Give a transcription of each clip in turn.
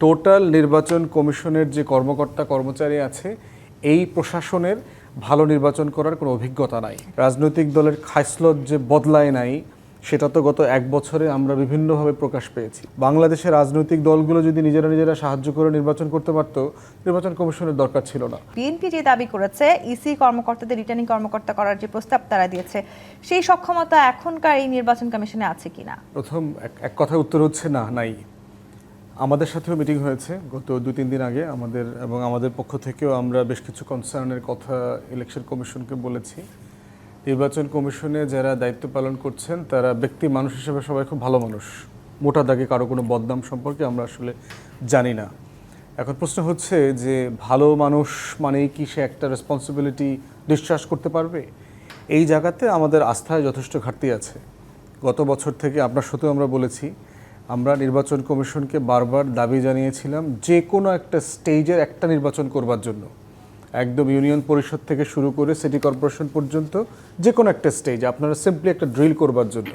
Total নির্বাচন কমিশনের যে কর্মকর্তা কর্মচারী আছে এই প্রশাসনের ভালো নির্বাচন করার কোনো অভিজ্ঞতা নাই। রাজনৈতিক দলের খাইসলত যে বদলায় নাই সেটা তো গত এক বছরে আমরা বিভিন্নভাবে প্রকাশ পেয়েছি। বাংলাদেশের রাজনৈতিক দলগুলো যদি নিজেরা নিজেরা সাহায্য করে নির্বাচন করতে পারতো নির্বাচন কমিশনের দরকার ছিল না। বিএনপি যে দাবি করেছে ইসি কর্মকর্তাদের রিটার্নিং কর্মকর্তা করার যে প্রস্তাব তারা দিয়েছে সেই সক্ষমতা এখনকার এই নির্বাচন কমিশনে আছে কিনা? প্রথম এক- এক কথায় উত্তর হচ্ছে না নাই। আমাদের সাথেও মিটিং হয়েছে গত দু, তিন দিন আগে আমাদের এবং আমাদের পক্ষ থেকেও আমরা বেশ কিছু কনসার্নের কথা ইলেকশন কমিশনকে বলেছি। নির্বাচন কমিশনে যারা দায়িত্ব পালন করছেন, তারা ব্যক্তি মানুষ হিসেবে সবাই খুব ভালো মানুষ। মোটা দাগে কারও কোনো বদনাম সম্পর্কে আমরা আসলে জানি না। এখন প্রশ্ন হচ্ছে যে ভালো মানুষ মানেই কি সে একটা রেসপন্সিবিলিটি ডিসচার্জ করতে পারবে? এই জায়গাতে আমাদের আস্থায় যথেষ্ট ঘাটতি আছে। গত বছর থেকে আপনার সাথেও আমরা বলেছি আমরা নির্বাচন কমিশনকে বারবার দাবি জানিয়েছিলাম যে কোনো একটা স্টেজের একটা নির্বাচন করবার জন্য। একদম ইউনিয়ন পরিষদ থেকে শুরু করে সিটি কর্পোরেশন পর্যন্ত যে কোনো একটা স্টেজ আপনারা সিম্পলি একটা ড্রিল করবার জন্য।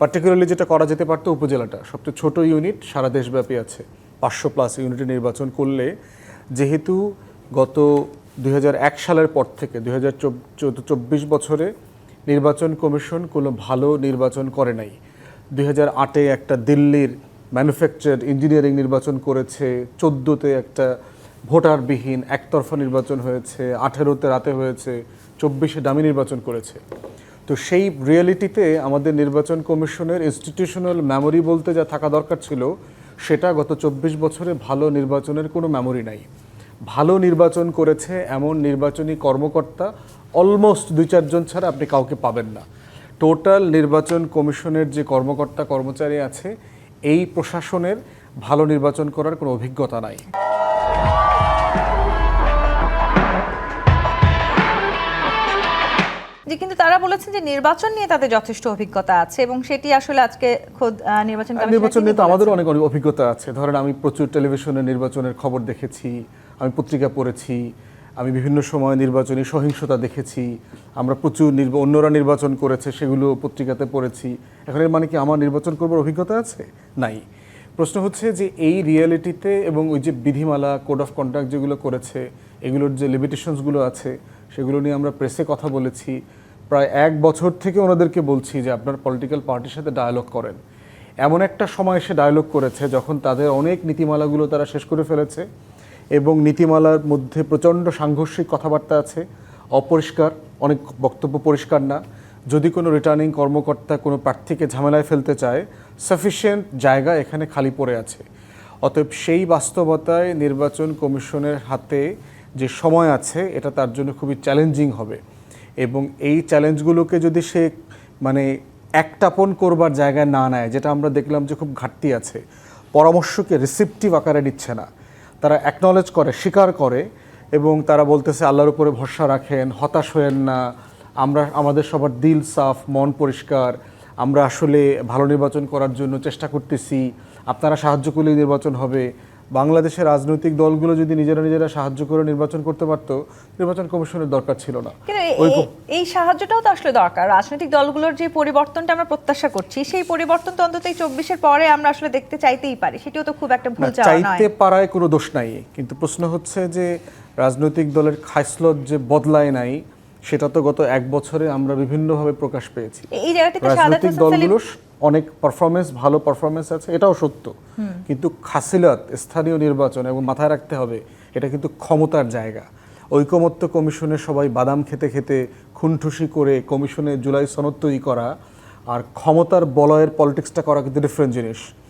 পার্টিকুলারলি যেটা করা যেতে পারতো উপজেলাটা। সবচেয়ে ছোট ইউনিট সারা দেশব্যাপী আছে। পাঁচশো প্লাস ইউনিটে নির্বাচন করলে যেহেতু গত দু হাজার এক সালের পর থেকে, দুই বছরে নির্বাচন কমিশন কোনো ভালো নির্বাচন করে নাই। দুই হাজার আটে একটা দিল্লির ম্যানুফ্যাকচার ইঞ্জিনিয়ারিং নির্বাচন করেছে, চোদ্দোতে একটা ভোটারবিহীন একতরফা নির্বাচন হয়েছে, আঠেরোতে রাতে হয়েছে, চব্বিশে দামি নির্বাচন করেছে। তো সেই রিয়েলিটিতে আমাদের নির্বাচন কমিশনের ইনস্টিটিউশনাল মেমোরি বলতে যা থাকা দরকার ছিল, সেটা গত চব্বিশ বছরে ভালো নির্বাচনের কোনো মেমোরি নাই। ভালো নির্বাচন করেছে এমন নির্বাচনী কর্মকর্তা অলমোস্ট দুই চারজন ছাড়া আপনি কাউকে পাবেন না। টোটাল নির্বাচন কমিশনের যে কর্মকর্তা কর্মচারী আছে এই প্রশাসনের ভালো নির্বাচন করার কোনো অভিজ্ঞতা নাই। যে কিন্তু তারা বলেছেন যে নির্বাচন নিয়ে তাদের যথেষ্ট অভিজ্ঞতা আছে এবং সেটি আসলে আজকে খোদ নির্বাচন নির্বাচন নিয়ে তো তিনি আমাদেরও অনেক অনেক অভিজ্ঞতা আছে। ধরেন আমি প্রচুর টেলিভিশনে নির্বাচনের খবর দেখেছি আমি পত্রিকা পড়েছি আমি বিভিন্ন সময় নির্বাচনী সহিংসতা দেখেছি, আমরা প্রচুর নির্বা- অন্যরা নির্বাচন করেছে, সেগুলো পত্রিকাতে পড়েছি। এখন এর মানে কি আমার নির্বাচন করবার অভিজ্ঞতা আছে? নাই। প্রশ্ন হচ্ছে যে এই রিয়েলিটিতে এবং ওই যে বিধিমালা, কোড অফ কন্ডাক্ট যেগুলো করেছে, এগুলোর যে লিমিটেশনসগুলো আছে, সেগুলো নিয়ে আমরা প্রেসে কথা বলেছি। প্রায় এক বছর থেকে ওনাদেরকে বলছি যে আপনার পলিটিক্যাল পার্টির সাথে ডায়ালগ করেন। এমন একটা সময় এসে ডায়ালগ করেছে যখন তাদের অনেক নীতিমালাগুলো তারা শেষ করে ফেলেছে। এবং নীতিমালার মধ্যে প্রচণ্ড সাংঘর্ষিক কথাবার্তা আছে, অপরিষ্কার, অনেক বক্তব্য পরিষ্কার না। যদি কোনো রিটার্নিং কর্মকর্তা কোনো প্রার্থীকে ঝামেলায় ফেলতে চায় সাফিসিয়েন্ট জায়গা এখানে খালি পড়ে আছে। অতএব সেই বাস্তবতায় নির্বাচন কমিশনের হাতে যে সময় আছে, এটা তার জন্য খুবই চ্যালেঞ্জিং হবে। এবং এই চ্যালেঞ্জগুলোকে যদি সে মানে একটাপন করবার জায়গায় না নেয়, যেটা আমরা দেখলাম যে খুব ঘাটতি আছে, পরামর্শকে রিসিপটিভ আকারে নিচ্ছে না। তারা অ্যাকনলেজ করে, স্বীকার করে এবং তারা বলতেছে, আল্লাহর উপরে ভরসা রাখেন, হতাশ হয়েন না। আমরা, আমাদের সবার দিল সাফ, মন পরিষ্কার। আমরা আসলে ভালো নির্বাচন করার জন্য চেষ্টা করতেছি। আপনারা সাহায্য করলেই নির্বাচন হবে। বাংলাদেশের রাজনৈতিক দলগুলো যদি নিজেরা নিজেরা সাহায্য করে নির্বাচন করতে পারতো নির্বাচন কমিশনের দরকার ছিল না। এই- সাহায্যটাও তো আসলে দরকার। রাজনৈতিক দলগুলোর যে পরিবর্তনটা আমরা প্রত্যাশা করছি সেই পরিবর্তন তো অন্তত এই চব্বিশের পরে আমরা আসলে দেখতে চাইতেই পারি। সেটিও তো খুব একটা ভুল চাইতে পারায় কোনো দোষ নাই। কিন্তু প্রশ্ন হচ্ছে যে রাজনৈতিক দলের খাইসলত যে বদলায় নাই সেটা তো গত এক বছরে আমরা বিভিন্নভাবে প্রকাশ পেয়েছি। এই জায়গাটিতে রাজনৈতিক দলগুলোর অনেক পারফরমেন্স ভালো পারফরমেন্স আছে এটাও সত্য। কিন্তু খাসিলত স্থানীয় নির্বাচন এবং মাথায় রাখতে হবে এটা কিন্তু ক্ষমতার জায়গা। ঐকমত্য কমিশনে সবাই বাদাম খেতে খেতে খুনঠুসি করে কমিশনে জুলাই সনদ তৈরি করা আর ক্ষমতার বলয়ের পলিটিক্সটা করা কিন্তু ডিফারেন্ট জিনিস।